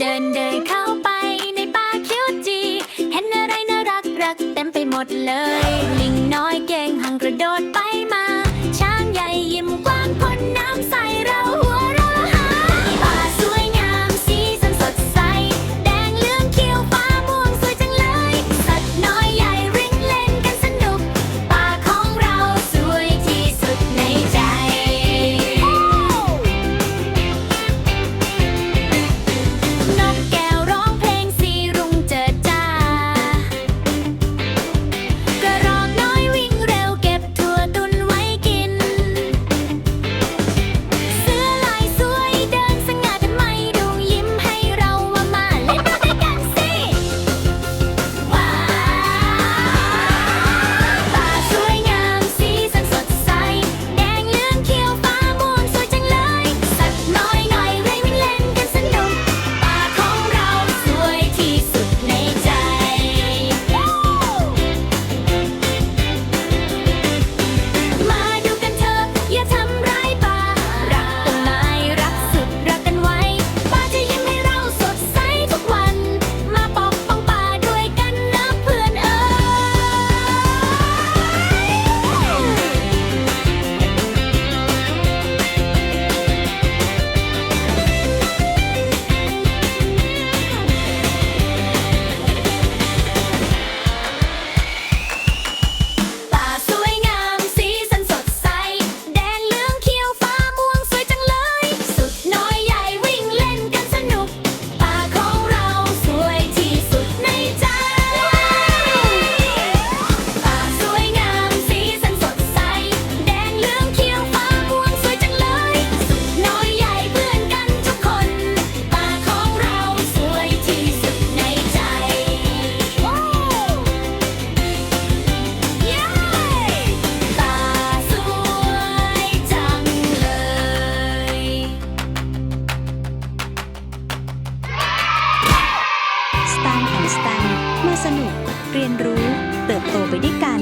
เดินเดินเข้าไปในป่าเขียวจี เห็นอะไรน่ารักรักเต็มไปหมดเลย ลิงน้อยเก่งหังกระโดดไป สตนมาสนุก เรียนรู้ เติบโตไปด้วยกัน